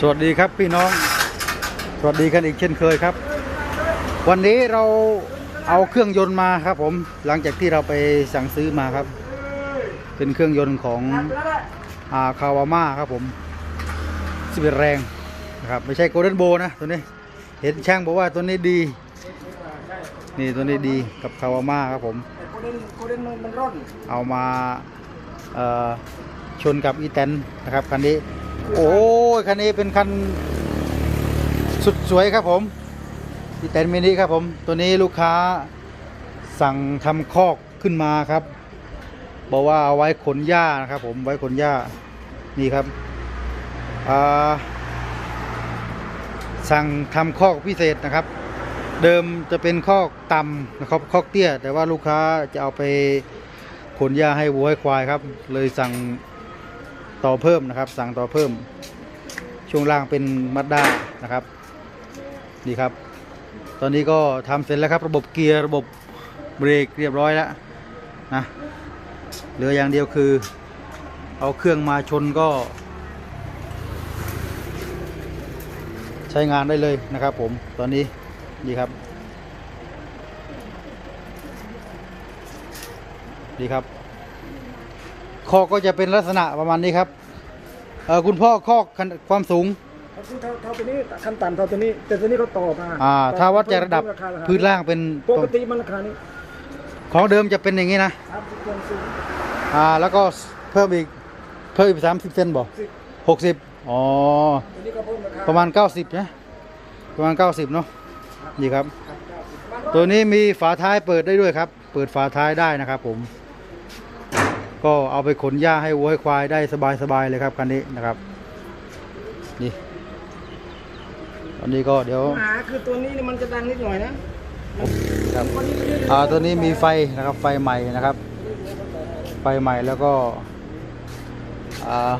สวัสดีครับพี่น้อง สวัสดีกันอีกเช่นเคยครับ วันนี้เราเอาเครื่องยนต์มาครับ ผมหลังจากที่เราไปสั่งซื้อมาครับ เป็นเครื่องยนต์ของอาคาวาม่าครับผมสิบแรงนะครับไม่ใช่โกลเด้นโบนะตัวนี้เห็นช่างบอกว่าตัวนี้ดี นี่ตัวนี้ดีกับคาวาม่าครับผมเอามาชนกับอีแตนนะครับคันนี้ โอ้ยคันนี้เป็นคันสุดสวยครับผมอีแตนมินิครับผม ตัวนี้ลูกค้าสั่งทำคอกขึ้นมาครับ บอกว่าเอาไว้ขนหญ้านะครับ ผมไว้ขนหญ้านี่ครับสั่งทำคอกพิเศษนะครับ เดิมจะเป็นคอกต่ำนะครับคอกเตี้ย แต่ว่าลูกค้าจะเอาไปขนหญ้าให้วัวให้ควายครับ เลยสั่ง ต่อเพิ่มนะครับ สั่งต่อเพิ่ม ช่วงล่างเป็นมัดด้านะครับนี่ครับ ตอนนี้ก็ทำเสร็จแล้วครับ ระบบเกียร์ระบบเบรกเรียบร้อยแล้วนะเหลืออย่างเดียวคือ เอาเครื่องมาชนก็ ใช้งานได้เลยนะครับ ผมตอนนี้ดีครับดีครับ คอกก็จะเป็นลักษณะประมาณนี้ครับเออคุณพ่อคอกขนความสูงเขาซื้อเท่าเท่าตัวนี้ขั้นต่ำเท่าตัวนี้ แต่ตัวนี้เขาต่อมาอ่าถ้าวัดจากระดับเพิ่มคาราคาพื้นล่างเป็นปกติมันราคานี้ของเดิมจะเป็นอย่างนี้นะสามสิบคนสูงอ่าแล้วก็เพิ่มอีกเพิ่มอีกสามสิบเซนบ่สิบหกสิบอ๋อตัวนี้ก็เพิ่มราคาประมาณเก้าสิบนะประมาณเก้าสิบเนาะดีครับครับเก้าสิบประมาณตัวนี้มีฝาท้ายเปิดได้ด้วยครับ เปิดฝาท้ายได้นะครับผม ก็เอาไปขนหญ้าให้วัวให้ควายได้สบายๆเลยครับคันนี้นะครับนี่ตอนนี้ก็เดี๋ยวปัญหาคือตัวนี้นี่มันจะดังนิดหน่อยนะครับวันนี้ไม่ได้อ่าตัวนี้มีไฟนะครับไฟใหม่นะครับ ไฟใหม่แล้วก็อ่า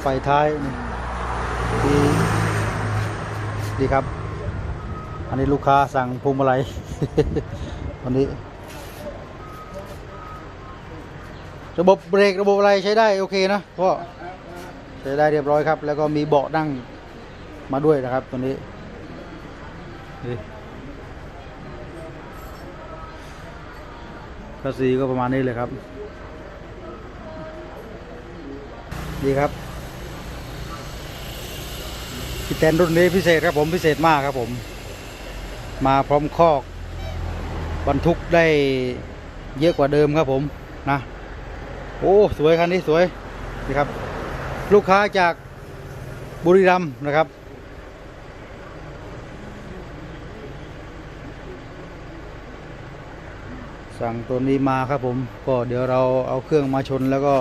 ไฟท้ายนี่ดีดีครับ อันนี้ลูกค้าสั่งพวงมาลัยวันนี้ ระบบเบรกระบบอะไรใช้ได้โอเคนะก็ใช้ได้เรียบร้อยครับ แล้วก็มีเบาะนั่งมาด้วยนะครับตัวนี้นี่ภาษีก็ประมาณนี้เลยครับ ดีครับพี่แตนรุ่นนี้พิเศษครับผมพิเศษมากครับผม มาพร้อมคอกบรรทุกได้เยอะกว่าเดิมครับผมนะ โอ้สวยคันนี้สวยนี่ครับ ลูกค้าจากบุรีรัมย์นะครับ สั่งตัวนี้มาครับผม ก็เดี๋ยวเราเอาเครื่องมาชนแล้วก็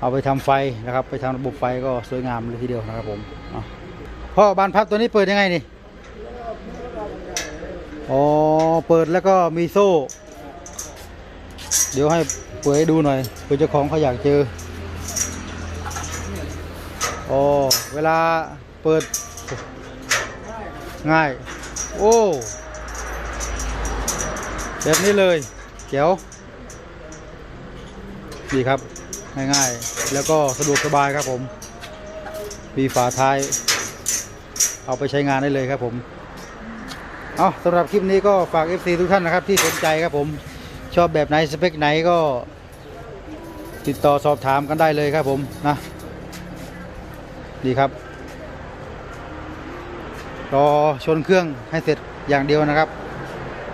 เอาไปทำไฟนะครับ ไปทำระบบไฟก็สวยงามเลยทีเดียวนะครับผมพ่อบานพับตัวนี้เปิดยังไงนี่อ๋อเปิดแล้วก็มีโซ่ เดี๋ยวให้เปิดให้ดูหน่อยเผื่อเจ้าของเขาอยากเจอโอ้เวลาเปิดง่าย โอ้แบบนี้เลยเจ๋วดีครับ ง่ายๆ แล้วก็สะดวกสบายครับผม มีฝาท้าย เอาไปใช้งานได้เลยครับผม เอาสำหรับคลิปนี้ก็ฝาก FC ทุกท่านนะครับที่สนใจครับผม ชอบแบบไหนสเปคไหนก็ติดต่อสอบถามกันได้เลยครับผมนะดีครับ รอชนเครื่องให้เสร็จอย่างเดียวนะครับ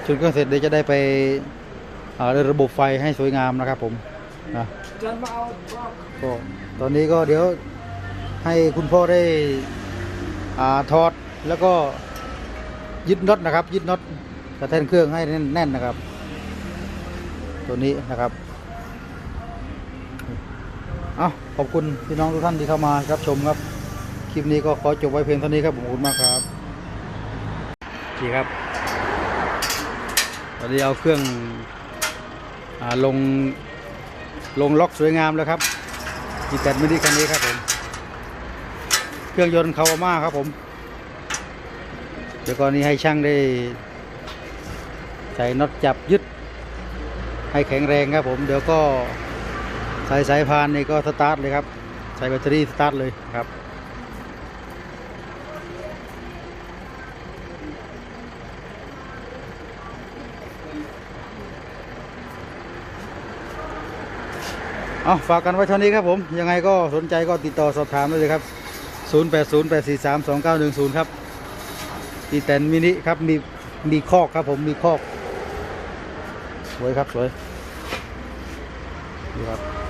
ชนเครื่องเสร็จเดี๋ยวจะได้ไปเดินระบบไฟให้สวยงามนะครับผมนะก็ตอนนี้ก็เดี๋ยวให้คุณพ่อได้ถอดแล้วก็ยึดน็อตนะครับ ยึดน็อตกระแทนเครื่องให้แน่นๆนะครับ ตัวนี้นะครับเอาขอบคุณพี่น้องทุกท่านที่เข้ามารับชมครับ คลิปนี้ก็ขอจบไว้เพียงเท่านี้ครับผมขอบคุณมากครับดีครับตอนนี้เอาเครื่องอาลงลงล็อกสวยงามแล้วครับมีแต่ไม่ได้คันนี้ครับผม เครื่องยนต์คาวาม่าครับผม เดี๋ยวก่อนนี้ให้ช่างได้ใส่น็อตจับยึด ให้แข็งแรงครับผม เดี๋ยวก็สายสายพานนี่ก็สตาร์ทเลยครับ ใส่แบตเตอรี่สตาร์ทเลยครับเอาฝากกันไว้เท่านี้ครับผม ยังไงก็สนใจก็ติดต่อสอบถามได้เลยครับ 0808432910 ครับอีแตนมินิครับมีมีคอกครับผมมีคอก สวยครับสวยดีครับ